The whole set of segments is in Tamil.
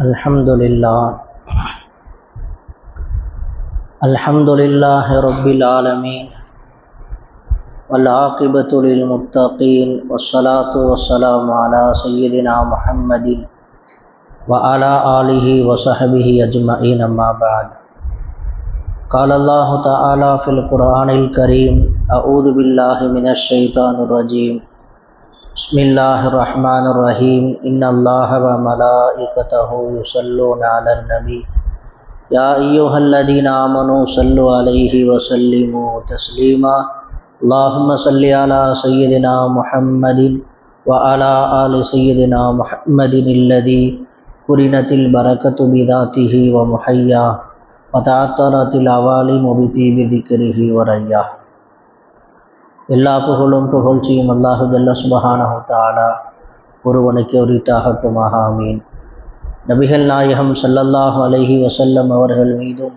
الحمد لله الحمد لله رب العالمين والعاقبة للمتقين والصلاة والسلام على سيدنا محمد وعلى آله وصحبه أجمعين أما بعد۔ قال الله تعالى في القرآن الكريم أعوذ بالله من الشيطان الرجيم بسم اللہ الرحمن الرحیم۔ ان اللہ و ملائکتہ یصلون علی النبی۔ یا ایوہ الذین آمنوا صلو علیہ وسلموا تسلیما۔ اللہم صلی علی سیدنا محمد وعلی آل سیدنا محمد اللذی قرنت البرکت بذاته ومحیا وتعطرت العوالم بطیب ذکرہ وریہ எல்லா புகழும் புகழ்ச்சியும் அல்லாஹு ஜல்ல சுபஹானஹு தாலா ஒருவனுக்கு உரித்தாகட்டுமாக ஆமீன். நபிகள் நாயகம் சல்லல்லாஹு அலஹி வசல்லம் அவர்கள் மீதும்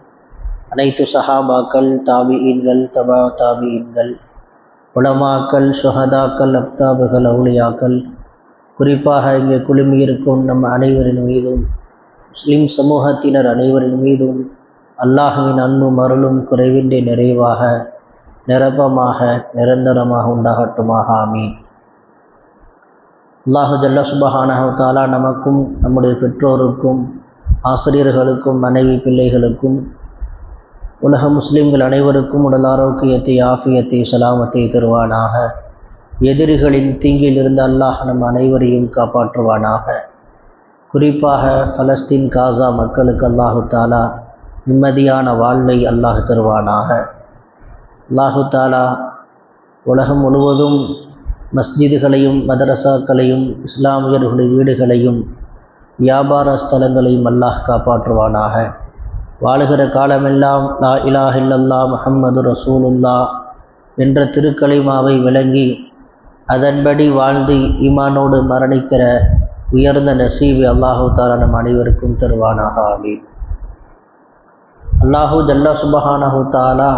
அனைத்து சஹாபாக்கள் தாபியீன்கள் தபா தாபியீன்கள் உலமாக்கள் சுஹதாக்கள் அப்தாபுகள் அவுளியாக்கள் குறிப்பாக இங்கே குழுமியிருக்கும் நம் அனைவரின் மீதும் முஸ்லீம் சமூகத்தினர் அனைவரின் மீதும் அல்லாஹுவின் அன்பும் அருளும் குறைவின்றி நிறைவாக நிரப்பமாக நிரந்தரமாக உண்டாகட்டுமாக. ஆமீன். அல்லாஹு ஜல்ல சுபஹானஹாலா நமக்கும் நம்முடைய பெற்றோருக்கும் ஆசிரியர்களுக்கும் மனைவி பிள்ளைகளுக்கும் உலக முஸ்லீம்கள் அனைவருக்கும் உடல் ஆரோக்கியத்தை ஆஃபியத்தை சலாமத்தை தருவானாக. எதிரிகளின் தீங்கிலிருந்து அல்லாஹ் நம் அனைவரையும் காப்பாற்றுவானாக. குறிப்பாக பலஸ்தீன் காசா மக்களுக்கு அல்லாஹு தாலா நிம்மதியான வாழ்வை அல்லாஹ் தருவானாக. அல்லாஹு தாலா உலகம் முழுவதும் மஸ்ஜிதுகளையும் மதரசாக்களையும் இஸ்லாமியர்களுடைய வீடுகளையும் வியாபார ஸ்தலங்களையும் அல்லாஹ் காப்பாற்றுவானாக. வாழுகிற காலமெல்லாம் லா இலாஹ் இல்லல்லா முஹம்மது ரசூலுல்லா என்ற திருக்கலிமாவை விளங்கி அதன்படி வாழ்ந்து ஈமானோடு மரணிக்கிற உயர்ந்த நசீவி அல்லாஹு தாலா நம் அனைவருக்கும் தருவானாக. ஆமீன். அல்லாஹூ ஜல்லா சுபஹானஹு தாலா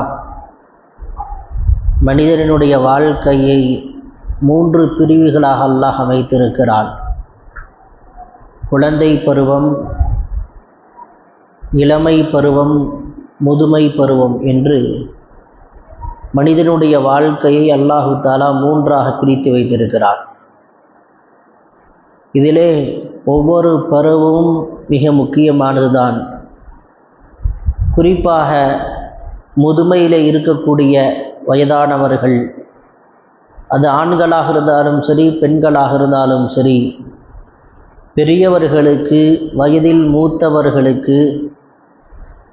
மனிதனுடைய வாழ்க்கையை மூன்று பிரிவுகளாக அல்லாஹ் அமைத்திருக்கிறான். குழந்தை பருவம் இளமை பருவம் முதுமை பருவம் என்று மனிதனுடைய வாழ்க்கையை அல்லாஹு தாலா மூன்றாக பிரித்து வைத்திருக்கிறான். இதிலே ஒவ்வொரு பருவமும் மிக முக்கியமானதுதான். குறிப்பாக முதுமையில் இருக்கக்கூடிய வயதானவர்கள். அது ஆண்களாக இருந்தாலும் சரி பெண்களாக இருந்தாலும் சரி பெரியவர்களுக்கு வயதில் மூத்தவர்களுக்கு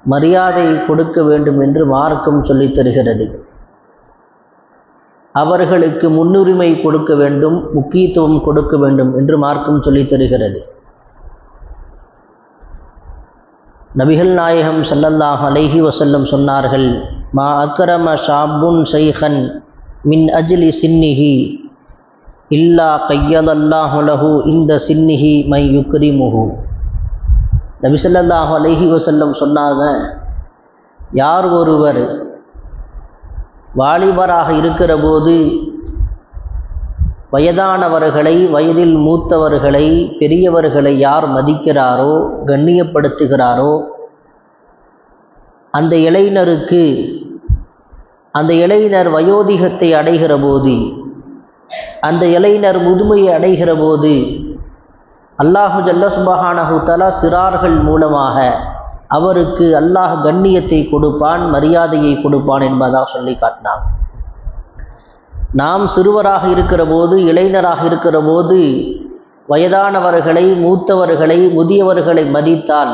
மரியாதை கொடுக்க வேண்டும் என்று மார்க்கம் சொல்லித் தருகிறது. அவர்களுக்கு முன்னுரிமை கொடுக்க வேண்டும் முக்கியத்துவம் கொடுக்க வேண்டும் என்று மார்க்கம் சொல்லித் தருகிறது. நபிகள் நாயகம் சல்லல்லாஹ் அலைஹி வசல்லம் சொன்னார்கள் மா அக்கரம ஷாபுன் சைஹன் மின் அஜ்லி சின்னிஹி இல்லா கையதல்லாஹுலஹு இந்த சின்னிஹி மை யுக்ரிமுஹு. நபிசல்லாஹு அலைஹி வசல்லம் சொன்னாங்க யார் ஒருவர் வாலிபராக இருக்கிற போது வயதானவர்களை வயதில் மூத்தவர்களை பெரியவர்களை யார் மதிக்கிறாரோ கண்ணியப்படுத்துகிறாரோ அந்த இளைஞருக்கு அந்த இளைஞர் வயோதிகத்தை அடைகிற போது அந்த இளைஞர் முதுமையை அடைகிற போது அல்லாஹு ஜல்ல சுபஹானஹு சிறார்கள் மூலமாக அவருக்கு அல்லாஹ் கண்ணியத்தை கொடுப்பான் மரியாதையை கொடுப்பான் என்பதாக சொல்லி காட்டினான் நாம் சிறுவராக இருக்கிற போது இளைஞராக இருக்கிற போது வயதானவர்களை மூத்தவர்களை முதியவர்களை மதித்தால்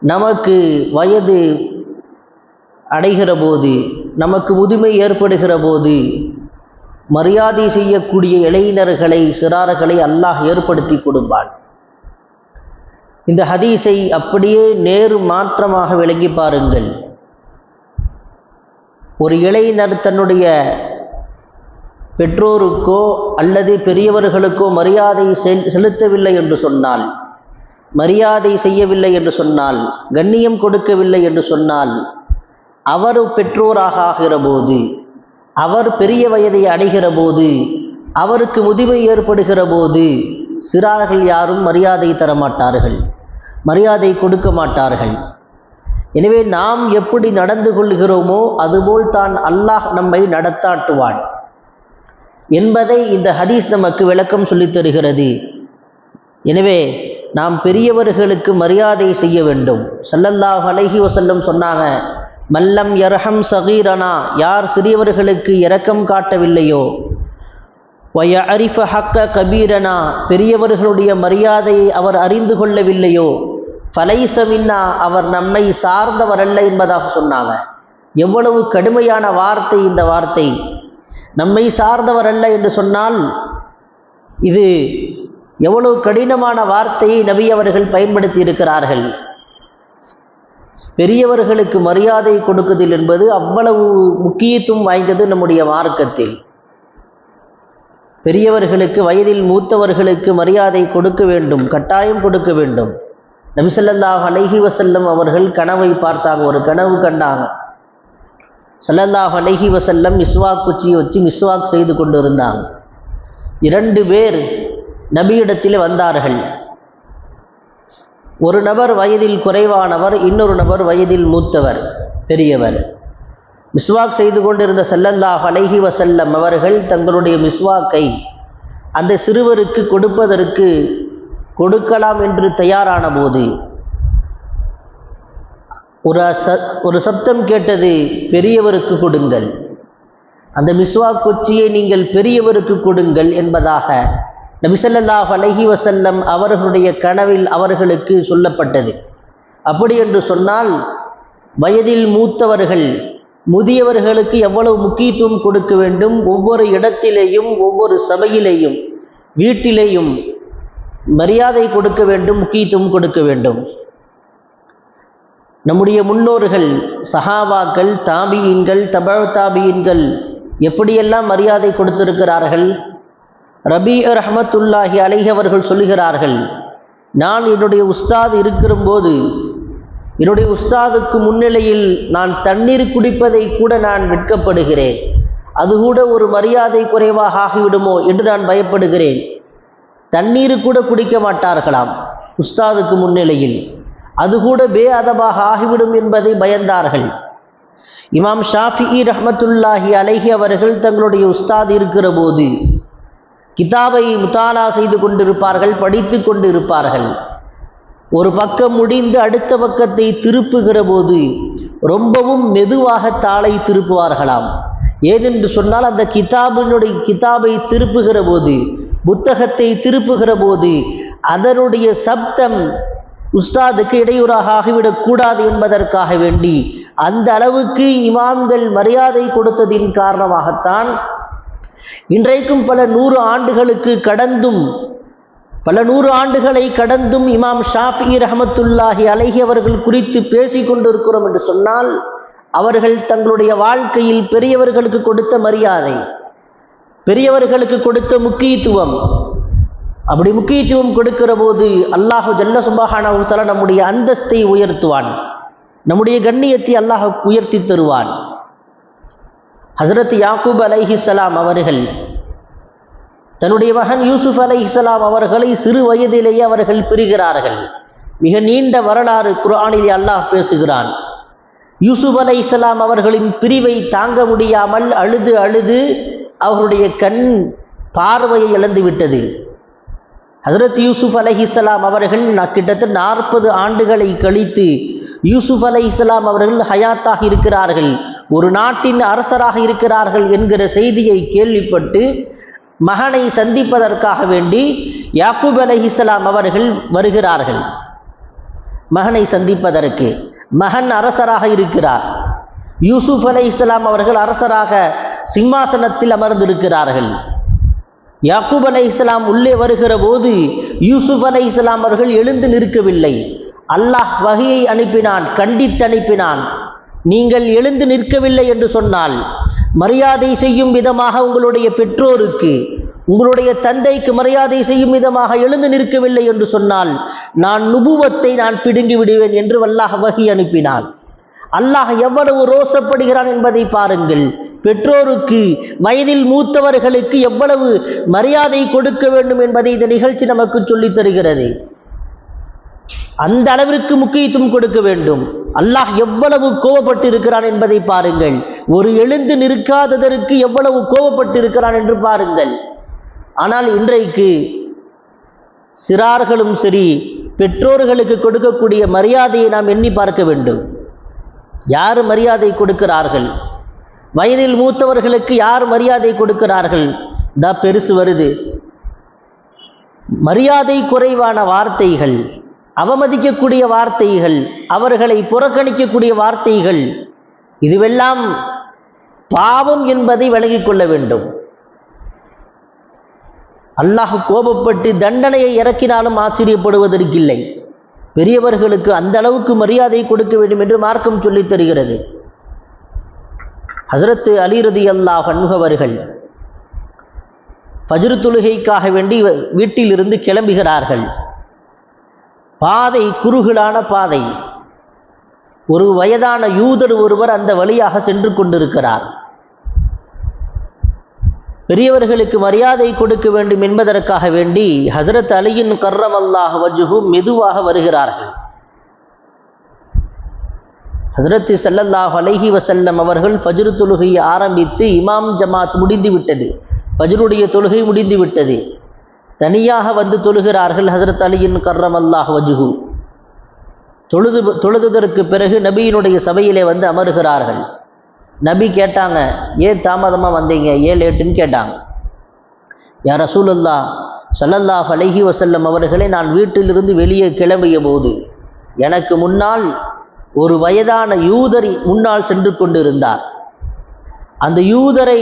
நமக்கு வயது அடைகிற போது நமக்கு முதுமை ஏற்படுகிற போது மரியாதை செய்யக்கூடிய இளைஞர்களை சிறார்களை அல்லாஹ் ஏற்படுத்தி கொடுப்பான். இந்த ஹதீஸை அப்படியே நேரு மாற்றமாக விளங்கி பாருங்கள். ஒரு இளைஞர் தன்னுடைய பெற்றோருக்கோ அல்லது பெரியவர்களுக்கோ மரியாதை செலுத்தவில்லை என்று சொன்னால் மரியாதை செய்யவில்லை என்று சொன்னால் கண்ணியம் கொடுக்கவில்லை என்று சொன்னால் அவர் பெற்றோராக ஆகிற போது அவர் பெரிய வயதை அடைகிற போது அவருக்கு முதுமை ஏற்படுகிற போது சிறார்கள் யாரும் மரியாதை தர மாட்டார்கள் மரியாதை கொடுக்க மாட்டார்கள். எனவே நாம் எப்படி நடந்து கொள்கிறோமோ அதுபோல் தான் அல்லாஹ் நம்மை நடத்தாட்டுவான். என்பதை இந்த ஹதீஸ் நமக்கு விளக்கம் சொல்லித் தருகிறது. எனவே நாம் பெரியவர்களுக்கு மரியாதை செய்ய வேண்டும். சல்லல்லாஹ் அலஹி வசல்லம் சொன்னாங்க மல்லம் யர்ஹம் சகீரனா யார் சிறியவர்களுக்கு இரக்கம் காட்டவில்லையோ வய அரிஃப ஹக்க கபீரனா பெரியவர்களுடைய மரியாதையை அவர் அறிந்து கொள்ளவில்லையோ ஃபலைசமின்னா அவர் நம்மை சார்ந்தவரல்ல என்பதாக சொன்னாங்க. எவ்வளவு கடுமையான வார்த்தை இந்த வார்த்தை. நம்மை சார்ந்தவரல்ல என்று சொன்னால் இது எவ்வளவு கடினமான வார்த்தையை நபி அவர்கள் பயன்படுத்தி இருக்கிறார்கள். பெரியவர்களுக்கு மரியாதை கொடுக்குதல் என்பது அவ்வளவு முக்கியத்துவம் வாய்ந்தது நம்முடைய மார்க்கத்தில். பெரியவர்களுக்கு வயதில் மூத்தவர்களுக்கு மரியாதை கொடுக்க வேண்டும் கட்டாயம் கொடுக்க வேண்டும். நபிசல்லாஹ் அலைஹி வசல்லம் அவர்கள் கனவை பார்த்தாங்க ஒரு கனவு கண்டாங்க. சல்லல்லாஹ் அலஹி வசல்லம் மிஸ்வாக் குச்சியை வச்சு மிஸ்வாக் செய்து கொண்டு இருந்தாங்க இரண்டு பேர் நபியிடத்தில் வந்தார்கள். ஒரு நபர் வயதில் குறைவானவர் இன்னொரு நபர் வயதில் மூத்தவர் பெரியவர். மிஸ்வாக் செய்து கொண்டிருந்த செல்லல்லாஹ் அலைஹி வசல்லம் அவர்கள் தங்களுடைய மிஸ்வாக்கை அந்த சிறுவருக்கு கொடுப்பதற்கு கொடுக்கலாம் என்று தயாரான போது ஒரு ச ஒரு சப்தம் கேட்டது பெரியவருக்கு கொடுங்கள். அந்த மிஸ்வாக் கொச்சியை நீங்கள் பெரியவருக்கு கொடுங்கள் என்பதாக நபிசல்லாஹ் அலஹி வசல்லம் அவர்களுடைய கனவில் அவர்களுக்கு சொல்லப்பட்டது. அப்படி என்று சொன்னால் வயதில் மூத்தவர்கள் முதியவர்களுக்கு எவ்வளவு முக்கியத்துவம் கொடுக்க வேண்டும்? ஒவ்வொரு இடத்திலேயும் ஒவ்வொரு சபையிலேயும் வீட்டிலேயும் மரியாதை கொடுக்க வேண்டும் முக்கியத்துவம் கொடுக்க வேண்டும். நம்முடைய முன்னோர்கள் சஹாபாக்கள் தாபியின்கள் தபழ் தாபியின்கள் எப்படியெல்லாம் மரியாதை கொடுத்திருக்கிறார்கள்? ரபி ரஹமத்துல்லாஹி அலைஹி அவர்கள் சொல்லுகிறார்கள் நான் என்னுடைய உஸ்தாத் இருக்கிறபோது என்னுடைய உஸ்தாதுக்கு முன்னிலையில் நான் தண்ணீர் குடிப்பதை கூட நான் வெட்கப்படுகிறேன். அது கூட ஒரு மரியாதை குறைவாக ஆகிவிடுமோ என்று நான் பயப்படுகிறேன். தண்ணீர் கூட குடிக்க மாட்டார்களாம் உஸ்தாதுக்கு முன்னிலையில். அது கூட பே அதபாக ஆகிவிடும் என்பதை பயந்தார்கள். இமாம் ஷாஃபி ரஹமத்துல்லாஹி அலைஹி அவர்கள் தங்களுடைய உஸ்தாத் இருக்கிற போது கிதாபை முத்தாலா செய்து கொண்டிருப்பார்கள் படித்து கொண்டிருப்பார்கள். ஒரு பக்கம் முடிந்து அடுத்த பக்கத்தை திருப்புகிற போது ரொம்பவும் மெதுவாக தாளை திருப்புவார்களாம். ஏனென்று சொன்னால் அந்த கிதாபினுடைய கிதாபை திருப்புகிற போது புத்தகத்தை திருப்புகிற போது அதனுடைய சப்தம் உஸ்தாதுக்கு இடையூறாக ஆகிவிடக்கூடாது என்பதற்காக வேண்டி அந்த அளவுக்கு இமாம்கள் மரியாதை கொடுத்ததின் காரணமாகத்தான் இன்றைக்கும் பல நூறு ஆண்டுகளுக்கு கடந்தும் பல நூறு ஆண்டுகளை கடந்தும் இமாம் ஷாஃபி ரஹமத்துல்லாஹி அலஹி அவர்கள் குறித்து பேசி கொண்டிருக்கிறோம் என்று சொன்னால் அவர்கள் தங்களுடைய வாழ்க்கையில் பெரியவர்களுக்கு கொடுத்த மரியாதை பெரியவர்களுக்கு கொடுத்த முக்கியத்துவம் அப்படி முக்கியத்துவம் கொடுக்கிற போது அல்லாஹு ஜல்ல சுபானாவுத்தல நம்முடைய அந்தஸ்தை உயர்த்துவான். நம்முடைய கண்ணியத்தை அல்லாஹ் உயர்த்தி தருவான். ஹசரத் யாக்கூப் அலைஹிஸ்லாம் அவர்கள் தன்னுடைய மகன் யூசுப் அலைஹிஸ்லாம் அவர்களை சிறு வயதிலேயே அவர்கள் பிரிகிறார்கள். மிக நீண்ட வரலாறு குரானிலே அல்லாஹ் பேசுகிறான். யூசுப் அலைஹிஸ்ஸலாம் அவர்களின் பிரிவை தாங்க முடியாமல் அழுது அழுது அவருடைய கண் பார்வையை இழந்து விட்டது ஹசரத் யூசுப் இஸ்லாம் அவர்கள் நான் கிட்டத்தட்ட நாற்பது ஆண்டுகளை கழித்து யூசுப் இஸ்லாம் அவர்கள் ஹயாத்தாக இருக்கிறார்கள். ஒரு நாட்டின் அரசராக இருக்கிறார்கள் என்கிற செய்தியை கேள்விப்பட்டு மகனை சந்திப்பதற்காக வேண்டி யாக்கூப் இஸ்லாம் அவர்கள் வருகிறார்கள். மகனை சந்திப்பதற்கு. மகன் அரசராக இருக்கிறார். யூசுப் இஸ்லாம் அவர்கள் அரசராக சிம்மாசனத்தில் அமர்ந்திருக்கிறார்கள். யாக்கூப் அலை இஸ்லாம் உள்ளே வருகிற போது யூசுப் அலை இஸ்லாம் அவர்கள் எழுந்து நிற்கவில்லை. அல்லாஹ் வகையை அனுப்பினான் கண்டித்து அனுப்பினான். நீங்கள் எழுந்து நிற்கவில்லை என்று சொன்னால் மரியாதை செய்யும் விதமாக உங்களுடைய பெற்றோருக்கு உங்களுடைய தந்தைக்கு மரியாதை செய்யும் விதமாக எழுந்து நிற்கவில்லை என்று சொன்னால் நான் நுபுவத்தை நான் பிடுங்கி விடுவேன் என்று அல்லாஹ் வகி அனுப்பினான். அல்லாஹ் எவ்வளவு ரோசப்படுகிறான் என்பதை பாருங்கள். பெற்றோருக்கு வயதில் மூத்தவர்களுக்கு எவ்வளவு மரியாதை கொடுக்க வேண்டும் என்பதை இந்த நிகழ்ச்சி நமக்கு சொல்லித் தருகிறது. அந்த அளவிற்கு முக்கியத்துவம் கொடுக்க வேண்டும். அல்லாஹ் எவ்வளவு கோவப்பட்டு இருக்கிறான் என்பதை பாருங்கள். ஒரு எழுந்து நிற்காததற்கு எவ்வளவு கோவப்பட்டு இருக்கிறான் என்று பாருங்கள். ஆனால் இன்றைக்கு சிறார்களும் சரி பெற்றோர்களுக்கு கொடுக்கக்கூடிய மரியாதையை நாம் எண்ணி பார்க்க வேண்டும். யார் மரியாதை கொடுக்கிறார்கள்? வயதில் மூத்தவர்களுக்கு யார் மரியாதை கொடுக்கிறார்கள்? தான் பெருசு வருது. மரியாதை குறைவான வார்த்தைகள் அவமதிக்கக்கூடிய வார்த்தைகள் அவர்களை புறக்கணிக்கக்கூடிய வார்த்தைகள் இதுவெல்லாம் பாவம் என்பதை விலகிக் கொள்ள வேண்டும். அல்லாஹ் கோபப்பட்டு தண்டனையை இறக்கினாலும் ஆச்சரியப்படுவதற்கில்லை பெரியவர்களுக்கு அந்த அளவுக்கு மரியாதை கொடுக்க வேண்டும் என்று மார்க்கம் சொல்லித் தருகிறது. ஹசரத்து அலிரதி அல்லா அன்முகவர்கள் ஃபஜ்ரு தொழுகைக்காக வேண்டி வீட்டிலிருந்து கிளம்புகிறார்கள். பாதை குறுகலான பாதை. ஒரு வயதான யூதர் ஒருவர் அந்த வழியாக சென்று கொண்டிருக்கிறார். பெரியவர்களுக்கு மரியாதை கொடுக்க வேண்டும் என்பதற்காக வேண்டி ஹசரத் அலியின் கர்ரம் வஜுகு மெதுவாக வருகிறார்கள். ஹசரத் சல்லல்லாஹ் அலஹி வசல்லம் அவர்கள் ஃபஜ்ரு தொழுகையை ஆரம்பித்து இமாம் ஜமாத் முடிந்து விட்டது. ஃபஜ்ருடைய தொழுகை முடிந்து விட்டது. தனியாக வந்து தொழுகிறார்கள் ஹசரத் அலியின் கர்ரம் அல்லாஹ் வஜுகு தொழுது தொழுதுதற்கு பிறகு நபியினுடைய சபையிலே வந்து அமருகிறார்கள். நபி கேட்டாங்க ஏன் தாமதமாக வந்தீங்க? ஏன் லேட்டுன்னு கேட்டாங்க. யார் ரசூலுல்லா சல்லல்லா அலைஹி வசல்லம் அவர்களை நான் வீட்டிலிருந்து வெளியே கிளம்பிய போது எனக்கு முன்னால் ஒரு வயதான யூதர் முன்னால் சென்று கொண்டிருந்தார். அந்த யூதரை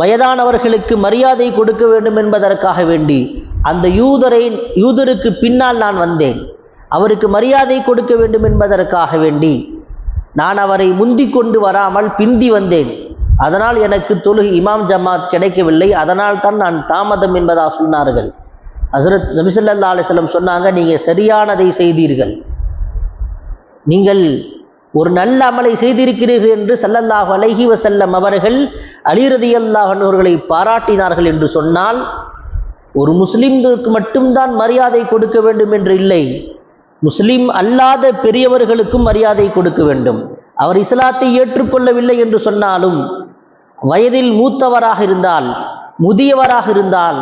வயதானவர்களுக்கு மரியாதை கொடுக்க வேண்டும் என்பதற்காக வேண்டி அந்த யூதரை யூதருக்கு பின்னால் நான் வந்தேன். அவருக்கு மரியாதை கொடுக்க வேண்டும் என்பதற்காக வேண்டி நான் அவரை முந்தி கொண்டு வராமல் பிந்தி வந்தேன். அதனால் எனக்கு தொழுகை இமாம் ஜமாத் கிடைக்கவில்லை. அதனால் தான் நான் தாமதம் என்பதாக சொன்னார்கள். ஹசரத் நபிசல்லா அலிஸ்லம் சொன்னாங்க நீங்கள் சரியானதை செய்தீர்கள். நீங்கள் ஒரு நல்ல அமலை செய்திருக்கிறீர்கள் என்று சல்லல்லாஹு அலஹி வசல்லம் அவர்கள் அலிரதி அல்லாஹர்களை பாராட்டினார்கள் என்று சொன்னால் ஒரு முஸ்லிம்களுக்கு மட்டும்தான் மரியாதை கொடுக்க வேண்டும் என்று இல்லை. முஸ்லீம் அல்லாத பெரியவர்களுக்கும் மரியாதை கொடுக்க வேண்டும். அவர் இஸ்லாத்தை ஏற்றுக்கொள்ளவில்லை என்று சொன்னாலும் வயதில் மூத்தவராக இருந்தால் முதியவராக இருந்தால்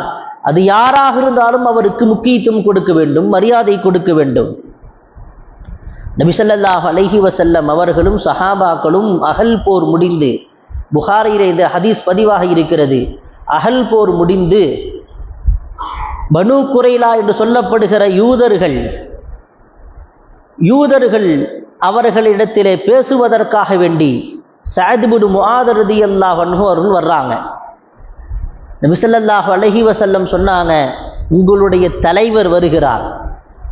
அது யாராக இருந்தாலும் அவருக்கு முக்கியத்துவம் கொடுக்க வேண்டும் மரியாதை கொடுக்க வேண்டும். நபிசல்லாஹ் அலஹி வசல்லம் அவர்களும் சஹாபாக்களும் அகல் போர் முடிந்து புகாரிலே இந்த ஹதீஸ் பதிவாக இருக்கிறது. அகல் போர் முடிந்து பனு குரைலா என்று சொல்லப்படுகிற யூதர்கள் யூதர்கள் அவர்களிடத்திலே பேசுவதற்காக வேண்டி சாதிபுடு முஆதரதி அல்லாஹ் அவர்கள் வர்றாங்க. நபிசல்லாஹு அலஹி வசல்லம் சொன்னாங்க உங்களுடைய தலைவர் வருகிறார்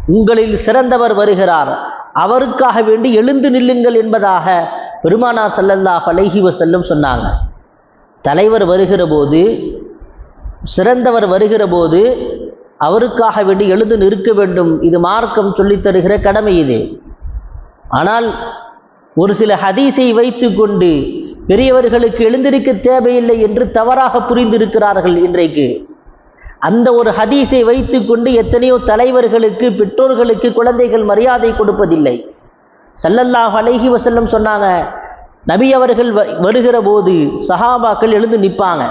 உங்களில் சிறந்தவர் வருகிறார் அவருக்காக வேண்டி எழுந்து நில்லுங்கள் என்பதாக பெருமானார் சல்லல்லாஹ் அலஹி வசல்லம் சொன்னாங்க. தலைவர் வருகிற போது சிறந்தவர் வருகிற போது அவருக்காக வேண்டி எழுந்து நிற்க வேண்டும். இது மார்க்கம் சொல்லித் தருகிற கடமை இது. ஆனால் ஒரு சில ஹதீஸை வைத்துக்கொண்டு பெரியவர்களுக்கு எழுந்திருக்க தேவையில்லை என்று தவறாக புரிந்திருக்கிறார்கள் இன்றைக்கு. அந்த ஒரு ஹதீஸை வைத்துக்கொண்டு எத்தனையோ தலைவர்களுக்கு பெற்றோர்களுக்கு குழந்தைகள் மரியாதை கொடுப்பதில்லை. சல்லல்லாஹ் அலைஹி வசல்லம் சொன்னாங்க நபி அவர்கள் வருகிற போது சஹாபாக்கள் எழுந்து நிற்பாங்க.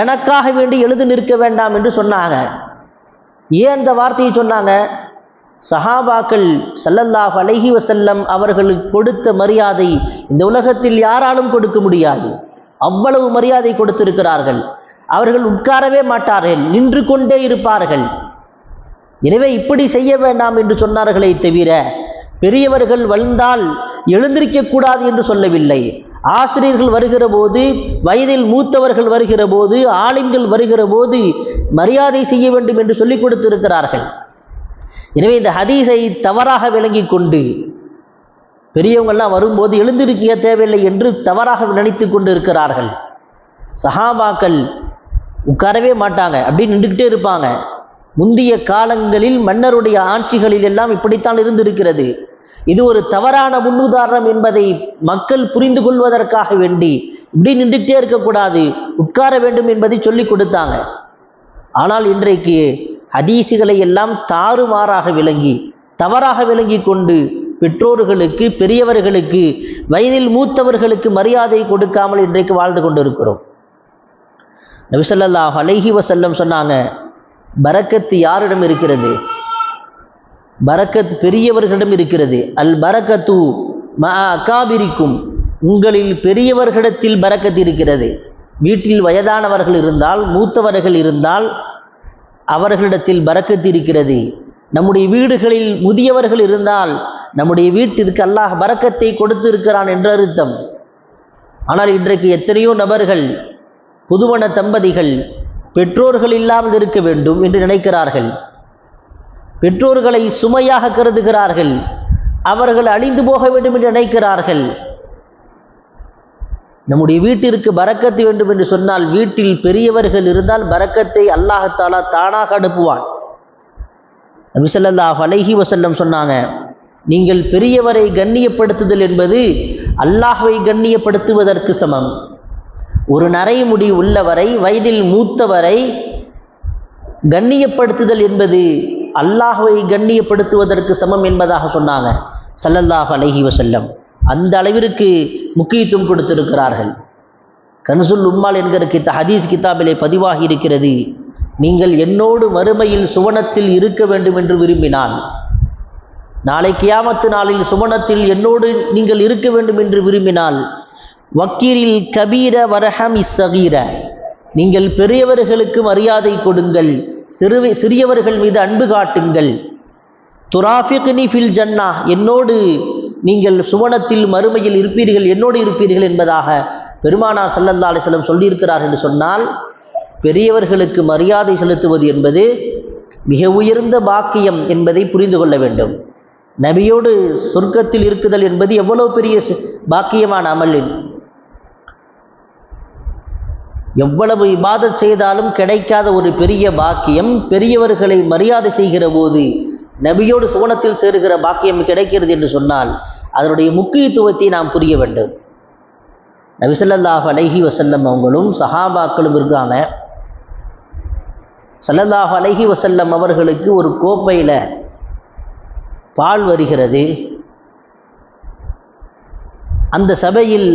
எனக்காக வேண்டி எழுந்து நிற்க வேண்டாம் என்று சொன்னாங்க. ஏன் அந்த வார்த்தையை சொன்னாங்க? சஹாபாக்கள் சல்லல்லாஹ் அலஹி வசல்லம் அவர்களுக்கு கொடுத்த மரியாதை இந்த உலகத்தில் யாராலும் கொடுக்க முடியாது. அவ்வளவு மரியாதை கொடுத்திருக்கிறார்கள். அவர்கள் உட்காரவே மாட்டார்கள் நின்று கொண்டே இருப்பார்கள். எனவே இப்படி செய்ய வேண்டாம் என்று சொன்னார்களே தவிர பெரியவர்கள் வந்தால் எழுந்திருக்க கூடாது என்று சொல்லவில்லை. ஆசிரியர்கள் வருகிற போது வயதில் மூத்தவர்கள் வருகிற போது ஆலிம்கள் வருகிற போது மரியாதை செய்ய வேண்டும் என்று சொல்லிக் கொடுத்திருக்கிறார்கள். எனவே இந்த ஹதீஸை தவறாக விளங்கி கொண்டு பெரியவங்கள்லாம் வரும்போது எழுந்திருக்க தேவையில்லை என்று தவறாக நினைத்து கொண்டு இருக்கிறார்கள் சஹாபாக்கள் உட்காரவே மாட்டாங்க அப்படின்னு நின்றுக்கிட்டே இருப்பாங்க. முந்தைய காலங்களில் மன்னருடைய ஆட்சிகளில் எல்லாம் இப்படித்தான் இருந்திருக்கிறது. இது ஒரு தவறான முன்னுதாரணம் என்பதை மக்கள் புரிந்து கொள்வதற்காக வேண்டி இப்படி நின்றுக்கிட்டே இருக்கக்கூடாது உட்கார வேண்டும் என்பதை சொல்லி கொடுத்தாங்க. ஆனால் இன்றைக்கு ஹதீசுகளை எல்லாம் தாறுமாறாக விளங்கி தவறாக விளங்கி கொண்டு பெற்றோர்களுக்கு பெரியவர்களுக்கு வயதில் மூத்தவர்களுக்கு மரியாதை கொடுக்காமல் இன்றைக்கு வாழ்ந்து கொண்டிருக்கிறோம். நபிசல்லாஹ் அலைஹி வசல்லம் சொன்னாங்க பரக்கத்து யாரிடம் இருக்கிறது? பரக்கத் பெரியவர்களிடம் இருக்கிறது. அல் பரக்கத்து ம அகாபிரிக்கும். உங்களில் பெரியவர்களிடத்தில் பரக்கத் இருக்கிறது. வீட்டில் வயதானவர்கள் இருந்தால் மூத்தவர்கள் இருந்தால் அவர்களிடத்தில் பரக்கத்து இருக்கிறது. நம்முடைய வீடுகளில் முதியவர்கள் இருந்தால் நம்முடைய வீட்டிற்கு அல்லாஹ் பறக்கத்தை கொடுத்து இருக்கிறான் என்ற அர்த்தம். ஆனால் இன்றைக்கு எத்தனையோ நபர்கள் புதுவன தம்பதிகள் பெற்றோர்கள் இல்லாமல் இருக்க வேண்டும் என்று நினைக்கிறார்கள். பெற்றோர்களை சுமையாக கருதுகிறார்கள். அவர்கள் அழிந்து போக வேண்டும் என்று நினைக்கிறார்கள். நம்முடைய வீட்டிற்கு பறக்கத்து வேண்டும் என்று சொன்னால் வீட்டில் பெரியவர்கள் இருந்தால் பறக்கத்தை அல்லாஹாலா தானாக அனுப்புவான். நபிசல்லாஹ் அலைஹி வசல்லம் சொன்னாங்க நீங்கள் பெரியவரை கண்ணியப்படுத்துதல் என்பது அல்லாஹுவை கண்ணியப்படுத்துவதற்கு சமம். ஒரு நரைமுடி உள்ளவரை வயதில் மூத்தவரை கண்ணியப்படுத்துதல் என்பது அல்லாஹுவை கண்ணியப்படுத்துவதற்கு சமம் என்பதாக சொன்னாங்க. சல்லல்லாஹ் அலஹி வசல்லம் அந்த அளவிற்கு முக்கியத்துவம் கொடுத்திருக்கிறார்கள். கன்சுல் உம்மால் என்கிற கித்த ஹதீஸ் கிதாபிலே பதிவாகி இருக்கிறது. நீங்கள் என்னோடு மறுமையில் சுவனத்தில் இருக்க வேண்டும் என்று விரும்பினால் நாளை கியாமத்து நாளில் சுவனத்தில் என்னோடு நீங்கள் இருக்க வேண்டும் என்று விரும்பினால் வக்கீரில் கபீர வரஹம் இஸ்ஸகீர நீங்கள் பெரியவர்களுக்கு மரியாதை கொடுங்கள். சிறு சிறியவர்கள் மீது அன்பு காட்டுங்கள். துராஃபிக்னி ஃபில் ஜன்னா என்னோடு நீங்கள் சுவனத்தில் மறுமையில் இருப்பீர்கள் என்னோடு இருப்பீர்கள் என்பதாக பெருமானார் சல்லல்லா அலிஸ்லம் சொல்லியிருக்கிறார் என்று சொன்னால் பெரியவர்களுக்கு மரியாதை செலுத்துவது என்பது மிக உயர்ந்த பாக்கியம் என்பதை புரிந்து கொள்ள வேண்டும். நபியோடு சொர்க்கத்தில் இருக்குதல் என்பது எவ்வளவு பெரிய பாக்கியமான அமலின் எவ்வளவு இபாதத் செய்தாலும் கிடைக்காத ஒரு பெரிய பாக்கியம் பெரியவர்களை மரியாதை செய்கிற போது நபியோடு சுவனத்தில் சேருகிற பாக்கியம் கிடைக்கிறது என்று சொன்னால் அதனுடைய முக்கியத்துவத்தை நாம் புரிய வேண்டும். நபிசல்லாஹ் அலைஹி வசல்லம் அவங்களும் சஹாபாக்களும் இருக்காங்க. சல்லல்லாஹ் அலைஹி வசல்லம் அவர்களுக்கு ஒரு கோப்பையில் பால் வருகிறது. அந்த சபையில்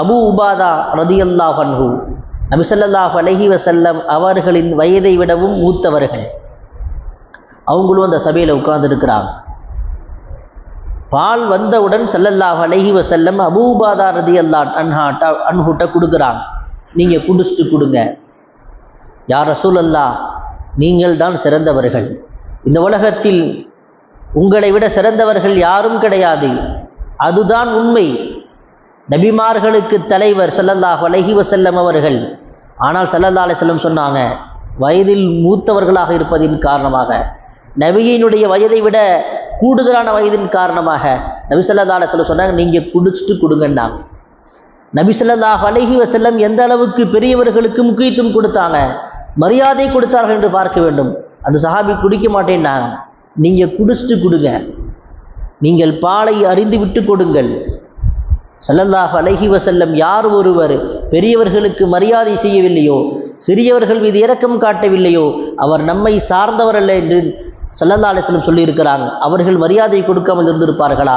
அபு உபாதா ரதியல்லாஹன்ஹூ நபிசல்லாஹ் அலஹி வசல்லம் அவர்களின் வயதை விடவும் மூத்தவர்கள். அவங்களும் அந்த சபையில் உட்கார்ந்துருக்கிறாங்க. பால் வந்தவுடன் செல்லல்லாஹ் அலஹி வசல்லம் அபூபாதா ரதி அல்லா அன்ஹாட்டா அன்ஹுட்ட கொடுக்குறாங்க. நீங்கள் குடிச்சிட்டு கொடுங்க. யார் ரசூல் அல்லா நீங்கள் தான் சிறந்தவர்கள். இந்த உலகத்தில் உங்களை விட சிறந்தவர்கள் யாரும் கிடையாது. அதுதான் உண்மை. நபிமார்களுக்கு தலைவர் சல்லல்லாஹ் அலஹி வசல்லம் அவர்கள் ஆனால் சல்லல்லா அலிசல்லம் சொன்னாங்க வயதில் மூத்தவர்களாக இருப்பதின் காரணமாக நபியினுடைய வயதை விட கூடுதலான வயதின் காரணமாக நபி சொல்லா அலிசல்லம் சொன்னாங்க நீங்கள் குடிச்சிட்டு கொடுங்கன்னாங்க. நபி சொல்லல்லாஹ் அலஹி வசல்லம் எந்த அளவுக்கு பெரியவர்களுக்கு முக்கியத்துவம் கொடுத்தாங்க மரியாதை கொடுத்தார்கள் என்று பார்க்க வேண்டும். அந்த சஹாபி குடிக்க மாட்டேன்னாங்க நீங்கள் குடிச்சிட்டு கொடுங்க நீங்கள் பாலை அறிந்து விட்டு கொடுங்கள் சல்லல்லாஹ் அலைஹி வசல்லம் யார் ஒருவர் பெரியவர்களுக்கு மரியாதை செய்யவில்லையோ சிறியவர்கள் மீது இரக்கம் காட்டவில்லையோ அவர் நம்மை சார்ந்தவர் அல்ல என்று சல்லல்லா அலிஸ்லம் சொல்லியிருக்கிறாங்க. அவர்கள் மரியாதை கொடுக்காமல் இருந்திருப்பார்களா?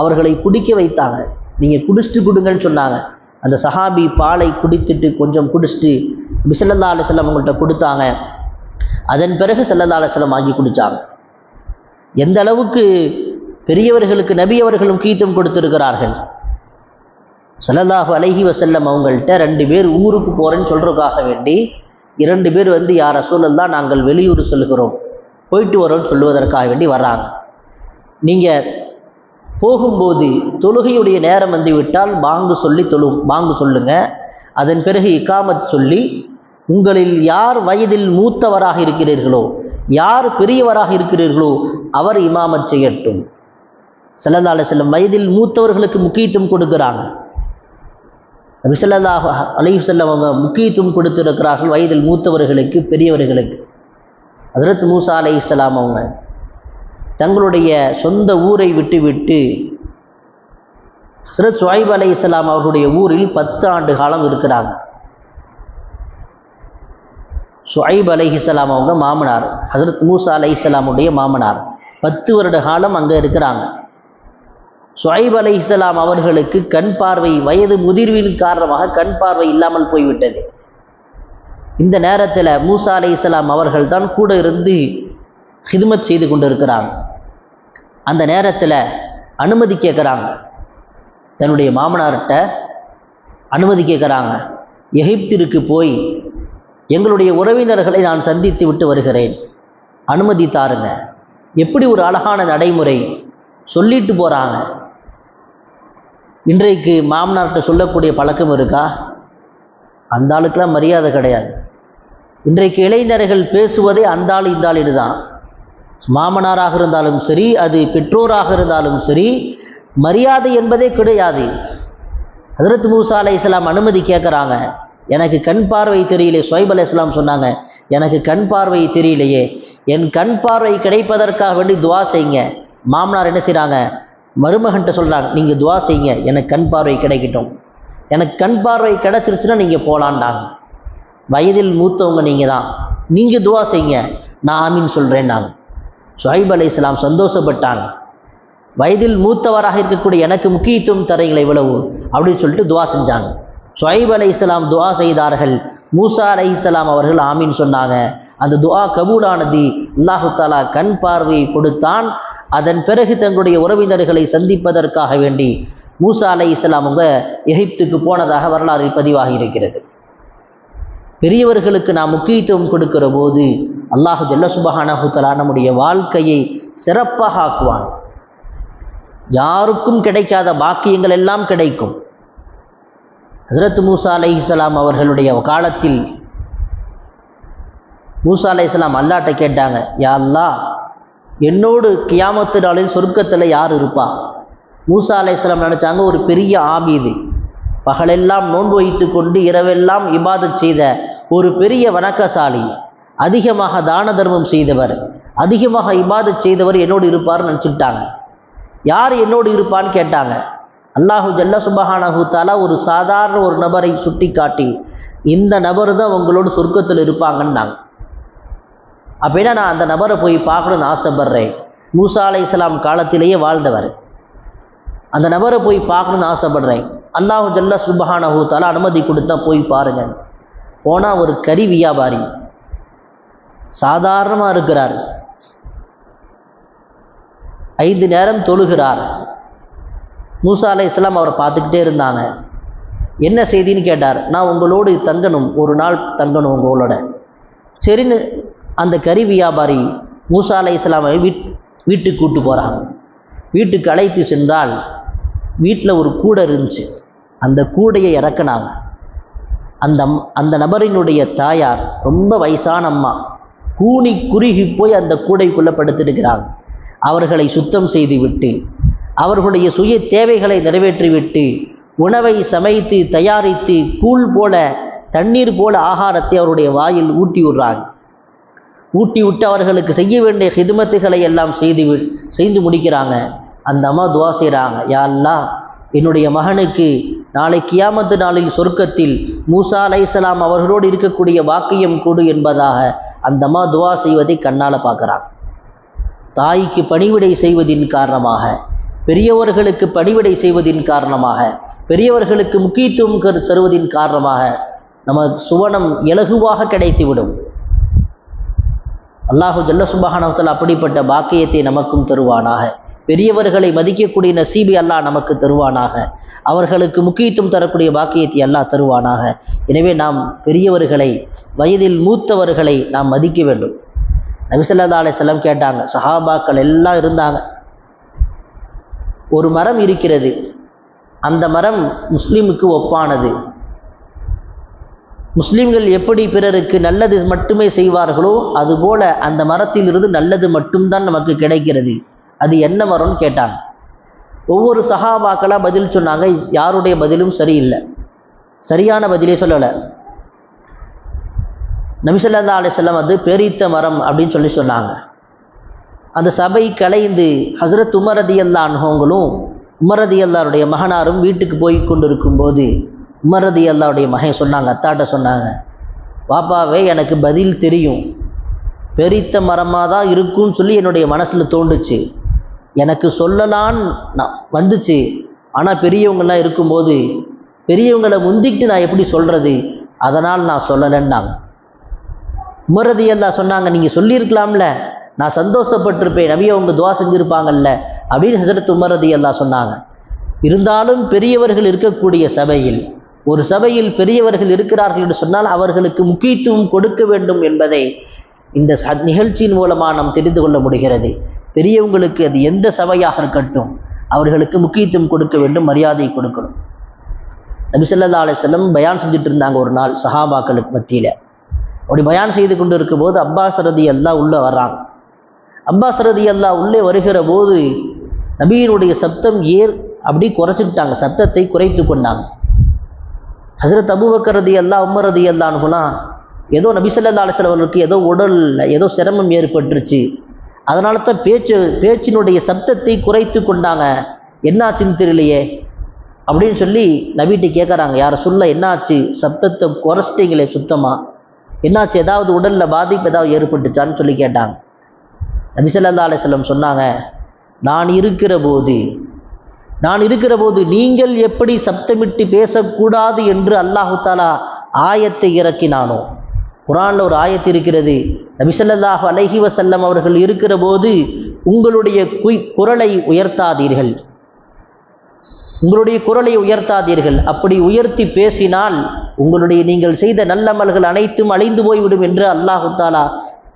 அவர்களை குடிக்க வைத்தாங்க. நீங்கள் குடிச்சிட்டு கொடுங்கன்னு சொன்னாங்க. அந்த சஹாபி பாலை குடித்துட்டு கொஞ்சம் குடிச்சிட்டு பிசல்லா அலிஸ்லாம் அவங்கள்ட்ட கொடுத்தாங்க. அதன் பிறகு சல்லல்லா அலிஸ்லாம் வாங்கி குடித்தாங்க எந்த அளவுக்கு பெரியவர்களுக்கு நபி அவர்களும் கீத்தம் கொடுத்திருக்கிறார்கள்? சல்லல்லாஹு அலஹி வசல்லம் அவங்கள்ட்ட ரெண்டு பேர் ஊருக்கு போகிறேன்னு சொல்கிறதுக்காக வேண்டி இரண்டு பேர் வந்து யார் சூழல்தான் நாங்கள் வெளியூர் செல்கிறோம். போயிட்டு வரோம்னு சொல்லுவதற்காக வேண்டி வர்றாங்க. நீங்கள் போகும்போது தொழுகையுடைய நேரம் வந்து விட்டால் பாங்கு சொல்லி தொழு பாங்கு சொல்லுங்கள் அதன் பிறகு இக்காமத் சொல்லி உங்களில் யார் வயதில் மூத்தவராக இருக்கிறீர்களோ யார் பெரியவராக இருக்கிறீர்களோ அவர் இமாமத் செய்யட்டும். செல்லதால செல்லும் வயதில் மூத்தவர்களுக்கு முக்கியத்துவம் கொடுக்குறாங்க. நபிசல்லாஹ் அலைஹி செல்லம் அவங்க முக்கியத்துவம் கொடுத்திருக்கிறார்கள் வயதில் மூத்தவர்களுக்கு பெரியவர்களுக்கு. ஹசரத் மூசா அலை இஸ்லாம் அவங்க தங்களுடைய சொந்த ஊரை விட்டுவிட்டு ஹசரத் சுவைப் அலை இஸ்லாம் அவர்களுடைய ஊரில் பத்து ஆண்டு காலம் இருக்கிறாங்க. சுவைப் அலைஹிஸ்லாம் அவங்க மாமனார் ஹசரத் மூசா அலை இஸ்லாமுடைய மாமனார். பத்து வருட காலம் அங்கே இருக்கிறாங்க. சுவைப் அலைஹிஸ்லாம் அவர்களுக்கு கண் பார்வை வயது முதிர்வின் காரணமாக கண் பார்வை இல்லாமல் போய்விட்டது. இந்த நேரத்தில் மூசா அலை இஸ்லாம் அவர்கள் தான் கூட இருந்து ஹிதுமத் செய்து கொண்டிருக்கிறாங்க. அந்த நேரத்தில் அனுமதி கேட்குறாங்க தன்னுடைய மாமனார்கிட்ட அனுமதி கேட்குறாங்க எகிப்திற்கு போய் எங்களுடைய உறவினர்களை நான் சந்தித்து விட்டு வருகிறேன். அனுமதி தாருங்க. எப்படி ஒரு அழகான நடைமுறை சொல்லிட்டு போகிறாங்க இன்றைக்கு மாமனார்கிட்ட சொல்லக்கூடிய பழக்கம் இருக்கா? அந்த ஆளுக்கெல்லாம் மரியாதை கிடையாது. இன்றைக்கு இளைஞர்கள் பேசுவதே அந்த ஆள் இந்த ஆள் இதுதான். மாமனாராக இருந்தாலும் சரி அது பெற்றோராக இருந்தாலும் சரி மரியாதை என்பதே கிடையாது. ஹசரத் மூசா அலை இஸ்லாம் அனுமதி கேட்குறாங்க. எனக்கு கண் பார்வை தெரியலே சுவைப் அலை இஸ்லாம் சொன்னாங்க. எனக்கு கண் பார்வை தெரியலையே. என் கண் பார்வை கிடைப்பதற்காக வேண்டி துவா செய்யுங்க. மாமனார் என்ன செய்கிறாங்க மருமகன்ட்ட சொல்கிறாங்க நீங்கள் துவா செய்யுங்க எனக்கு கண் பார்வை கிடைக்கட்டும். எனக்கு கண் பார்வை கிடச்சிருச்சுன்னா நீங்கள் போகலான்டாங்க வயதில் மூத்தவங்க நீங்கள் தான். நீங்கள் துவா செய்யுங்க நான் ஆமீன் சொல்கிறேன் சுஹைப் அலை இஸ்லாம் சந்தோஷப்பட்டாங்க. வயதில் மூத்தவராக இருக்கக்கூடிய எனக்கு முக்கியத்துவம் தரீங்களே இவ்வளவு அப்படின்னு சொல்லிட்டு துவா செஞ்சாங்க. சுஹைப் அலை இஸ்லாம் துவா செய்தார்கள். மூசா அலை இஸ்லாம் அவர்கள் ஆமீன் சொன்னாங்க. அந்த துவா கபூலானது. அல்லாஹு தாலா கண் பார்வையை கொடுத்தான் அதன் பிறகு தங்களுடைய உறவினர்களை சந்திப்பதற்காக வேண்டி மூசா அலை இஸ்லாம் அவங்க எகிப்துக்கு போனதாக வரலாறு பதிவாகி இருக்கிறது பெரியவர்களுக்கு நாம் முக்கியத்துவம் கொடுக்கிற போது அல்லாஹு ஜல்ல சுபஹானஹுத்தலா நம்முடைய வாழ்க்கையை சிறப்பாக ஆக்குவான். யாருக்கும் கிடைக்காத பாக்கியங்கள் எல்லாம் கிடைக்கும். ஹசரத் மூசா அலை இஸ்லாம் அவர்களுடைய காலத்தில் மூசா அலை இஸ்லாம் அல்லாட்ட கேட்டாங்க யா அல்லா என்னோடு கியாமத்து நாளில் சொர்க்கத்தில் யார் இருப்பா? மூசா அலையாம் நினச்சாங்க ஒரு பெரிய ஆபீது பகலெல்லாம் நோன்பு வைத்து கொண்டு இரவெல்லாம் இபாதத் செய்த ஒரு பெரிய வணக்கசாலி அதிகமாக தான தர்மம் செய்தவர் அதிகமாக இபாதத் செய்தவர் என்னோடு இருப்பார்னு நினச்சிக்கிட்டாங்க. யார் என்னோடு இருப்பான்னு கேட்டாங்க. அல்லாஹு ஜல்ல சுபஹானஹு ஒரு சாதாரண ஒரு நபரை சுட்டி காட்டி இந்த நபர் தான் உங்களோட சொர்க்கத்தில் இருப்பாங்கன்னாங்க. அப்படின்னா நான் அந்த நபரை போய் பார்க்கணும்னு ஆசைப்படுறேன்? மூசா அலை இஸ்லாம் காலத்திலேயே வாழ்ந்தவர். அந்த நபரை போய் பார்க்கணும்னு ஆசைப்படுறேன். அல்லாஹு ஜல்ல சுபஹானஹு தாலா அனுமதி கொடுத்தா போய் பாருங்கள் போனால் ஒரு கறி வியாபாரி சாதாரணமாக இருக்கிறார். ஐந்து நேரம் தொழுகிறார். மூசா அலை இஸ்லாம் அவரை பார்த்துக்கிட்டே இருந்தாங்க. என்ன செய்தின்னு கேட்டார்? நான் உங்களோடு தங்கணும். ஒரு நாள் தங்கணும் உங்களோட. சரின்னு அந்த கறி வியாபாரி மூசா அலை இஸ்லாமை வீட் வீட்டுக்கு கூட்டு போகிறாங்க வீட்டுக்கு அழைத்து சென்றால் வீட்டில் ஒரு கூடை இருந்துச்சு. அந்த கூடையை இறக்கினாங்க. அந்த அந்த நபரினுடைய தாயார் ரொம்ப வயசான அம்மா கூனி குறுகி போய் அந்த கூடைக்குள்ளே படுத்திருக்கிறாங்க அவர்களை சுத்தம் செய்துவிட்டு அவர்களுடைய சுய தேவைகளை நிறைவேற்றிவிட்டு உணவை சமைத்து தயாரித்து கூழ் போல தண்ணீர் போல ஆகாரத்தை அவருடைய வாயில் ஊட்டி விடுறாங்க. ஊட்டி விட்டு அவர்களுக்கு செய்ய வேண்டிய ஹிதுமத்துகளை எல்லாம் செய்து செய்து முடிக்கிறாங்க. அந்த அம்மா துவா செய்கிறாங்க யாரெல்லாம் என்னுடைய மகனுக்கு நாளை கியாமத்து நாளில் சொர்க்கத்தில் மூசா அலைசலாம் அவர்களோடு இருக்கக்கூடிய வாக்கியம் கூடு என்பதாக அந்த அம்மா துவா செய்வதை கண்ணால் பார்க்குறாங்க. தாய்க்கு பணிவிடை செய்வதின் காரணமாக பெரியவர்களுக்கு பணிவிடை செய்வதின் காரணமாக பெரியவர்களுக்கு முக்கியத்துவம் கரு தருவதின் காரணமாக நம்ம சுவனம் இலகுவாக கிடைத்துவிடும். அல்லாஹு ஜல்ல சுபஹானவத்தில் அப்படிப்பட்ட பாக்கியத்தை நமக்கும் தருவானாக. பெரியவர்களை மதிக்கக்கூடிய நசீபி அல்லாஹ் நமக்கு தருவானாக. அவர்களுக்கு முக்கியத்துவம் தரக்கூடிய பாக்கியத்தை அல்லாஹ் தருவானாக. எனவே நாம் பெரியவர்களை வயதில் மூத்தவர்களை நாம் மதிக்க வேண்டும். நபிசல்லா அலை கேட்டாங்க சஹாபாக்கள் எல்லாம் இருந்தாங்க. ஒரு மரம் இருக்கிறது. அந்த மரம் முஸ்லீமுக்கு ஒப்பானது. முஸ்லீம்கள் எப்படி பிறருக்கு நல்லது மட்டுமே செய்வார்களோ அதுபோல அந்த மரத்திலிருந்து நல்லது மட்டும்தான் நமக்கு கிடைக்கிறது. அது என்ன மரம்னு கேட்டாங்க. ஒவ்வொரு சகாபாக்களாக பதில் சொன்னாங்க யாருடைய பதிலும் சரியில்லை. சரியான பதிலே சொல்லலை. நபிசல்லா அலிசல்லாம் அது பேரித்த மரம் அப்படின்னு சொல்லி சொன்னாங்க. அந்த சபை கலைந்து ஹசரத் உமரதி அல்லான்ஹவங்களும் உமரதியல்லாருடைய மகனாரும் வீட்டுக்கு போய் கொண்டிருக்கும்போது உமரதி அல்லாவுடைய மகன் சொன்னாங்க அத்தாட்ட சொன்னாங்க வாப்பாவே எனக்கு பதில் தெரியும். பெரித்த மரமாக தான் இருக்கும்னு சொல்லி என்னுடைய மனசில் தோண்டுச்சு எனக்கு சொல்லலான்னு நான் வந்துச்சு. ஆனால் பெரியவங்களாம் இருக்கும்போது பெரியவங்களை முந்திக்கிட்டு நான் எப்படி சொல்கிறது அதனால் நான் சொல்லலைன்னாங்க. உமரதி அல்லா சொன்னாங்க நீங்கள் சொல்லியிருக்கலாம்ல. நான் சந்தோஷப்பட்டிருப்பேன். நபி அவங்க துவா செஞ்சுருப்பாங்கல்ல. அப்படின்னு ஹசரத் உமரதி அல்லா சொன்னாங்க. இருந்தாலும் பெரியவர்கள் இருக்கக்கூடிய சபையில் ஒரு சபையில் பெரியவர்கள் இருக்கிறார்கள் என்று சொன்னால் அவர்களுக்கு முக்கியத்துவம் கொடுக்க வேண்டும் என்பதை இந்த ச- நிகழ்ச்சியின் மூலமாக நாம் தெரிந்து கொள்ள முடிகிறது. பெரியவங்களுக்கு அது எந்த சபையாக இருக்கட்டும் அவர்களுக்கு முக்கியத்துவம் கொடுக்க வேண்டும் மரியாதை கொடுக்கணும். நபி அலிசல்லம் பயான் செஞ்சுட்டு இருந்தாங்க ஒரு நாள் சஹாபாக்களுக்கு மத்தியில். அப்படி பயான் செய்து கொண்டு இருக்கும்போது அப்பாஸ் ரதி எல்லாம் உள்ளே வர்றாங்க. அப்பாஸ் ரதி எல்லாம் உள்ளே வருகிற போது நபியினுடைய சப்தம் ஏர் அப்படி குறைச்சிக்கிட்டாங்க. சத்தத்தை குறைத்து கொண்டாங்க. ஹசரத் அபுபக்கரதி ரதி அல்லா உமர் ரதி சொன்னால் ஏதோ நபிசல்லா ஸல்லல்லாஹு அவர்களுக்கு ஏதோ உடலில் ஏதோ சிரமம் ஏற்பட்டுருச்சு. அதனால தான் பேச்சு பேச்சினுடைய சப்தத்தை குறைத்து கொண்டாங்க. என்னாச்சுன்னு தெரியலையே. அப்படின்னு சொல்லி நபிட்டு கேட்குறாங்க யாரை சொல்ல என்னாச்சு? சப்தத்தை குறைச்சிட்டிங்களே சுத்தமாக என்னாச்சு? ஏதாவது உடலில் பாதிப்பு ஏதாவது ஏற்பட்டுச்சான்னு சொல்லி கேட்டாங்க. நபிசல்லா ஸல்லல்லாஹு சொன்னாங்க நான் இருக்கிற போது நான் இருக்கிற போது நீங்கள் எப்படி சப்தமிட்டு பேசக்கூடாது என்று அல்லாஹு தாலா ஆயத்தை இறக்கினானோ. குரானில் ஒரு ஆயத்து இருக்கிறது. நபிசல்லாஹ் அலஹி வசல்லம் அவர்கள் இருக்கிற போது உங்களுடைய குய் குரலை உயர்த்தாதீர்கள். உங்களுடைய குரலை உயர்த்தாதீர்கள். அப்படி உயர்த்தி பேசினால் உங்களுடைய நீங்கள் செய்த நல்லமல்கள் அனைத்தும் அழிந்து போய்விடும் என்று அல்லாஹு தாலா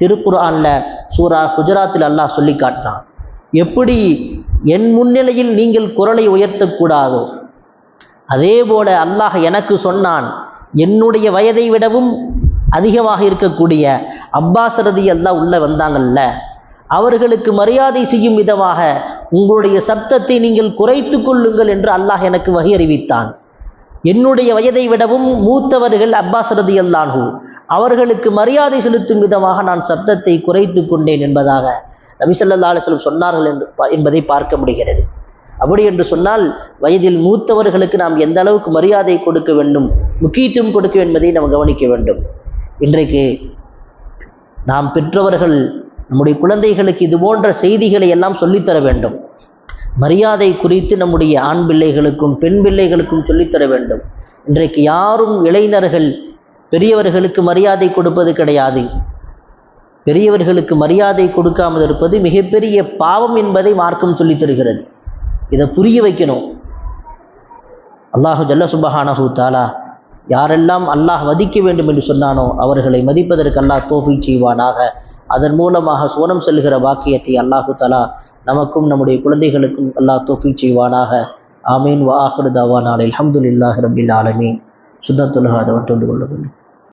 திருக்குர்ஆன்ல சூரா குஜராத்தில் அல்லாஹ் சொல்லி காட்டினான். எப்படி என் முன்னிலையில் நீங்கள் குரலை உயர்த்தக்கூடாதோ? அதே போல அல்லாஹ் எனக்கு சொன்னான் என்னுடைய வயதை விடவும் அதிகமாக இருக்கக்கூடிய அப்பாஸ் ரதி எல்லாம் உள்ளே வந்தாங்கல்ல அவர்களுக்கு மரியாதை செய்யும் விதமாக உங்களுடைய சப்தத்தை நீங்கள் குறைத்து கொள்ளுங்கள் என்று அல்லாஹ் எனக்கு வகை அறிவித்தான். என்னுடைய வயதை விடவும் மூத்தவர்கள் அப்பாஸ் ரதி அல்லான்ஹூ அவர்களுக்கு மரியாதை செலுத்தும் விதமாக நான் சப்தத்தை குறைத்து கொண்டேன் என்பதாக நபிசல்லா ஸல்லல்லாஹு சொன்னார்கள் என்று பா- என்பதை பார்க்க முடிகிறது. அப்படி என்று சொன்னால் வயதில் மூத்தவர்களுக்கு நாம் எந்த அளவுக்கு மரியாதை கொடுக்க வேண்டும் முக்கியத்துவம் கொடுக்க என்பதை நாம் கவனிக்க வேண்டும். இன்றைக்கு நாம் பெற்றவர்கள் நம்முடைய குழந்தைகளுக்கு இது போன்ற செய்திகளை எல்லாம் சொல்லித்தர வேண்டும். மரியாதை குறித்து நம்முடைய ஆண் பிள்ளைகளுக்கும் பெண் பிள்ளைகளுக்கும் சொல்லித்தர வேண்டும். இன்றைக்கு யாரும் இளைஞர்கள் பெரியவர்களுக்கு மரியாதை கொடுப்பது கிடையாது. பெரியவர்களுக்கு மரியாதை கொடுக்காமல் இருப்பது மிகப்பெரிய பாவம் என்பதை மார்க்கம் சொல்லித் தருகிறது. இதை புரிய வைக்கணும். அல்லாஹு ஜல்ல சுபஹானஹு தாலா யாரெல்லாம் அல்லாஹ் மதிக்க வேண்டும் என்று சொன்னானோ அவர்களை மதிப்பதற்கு அல்லாஹ் தோஃபி செய்வானாக. அதன் மூலமாக சோனம் செல்கிற வாக்கியத்தை அல்லாஹு தலா நமக்கும் நம்முடைய குழந்தைகளுக்கும் அல்லாஹ் தோஃபி செய்வானாக. ஆமீன். வா ஆஹிரு தாவானான் அல்ஹம்துலில்லாஹி ரபில் ஆலமீன். சுன்னத்துல்லாஹ் அதை கொள்ள வேண்டும்.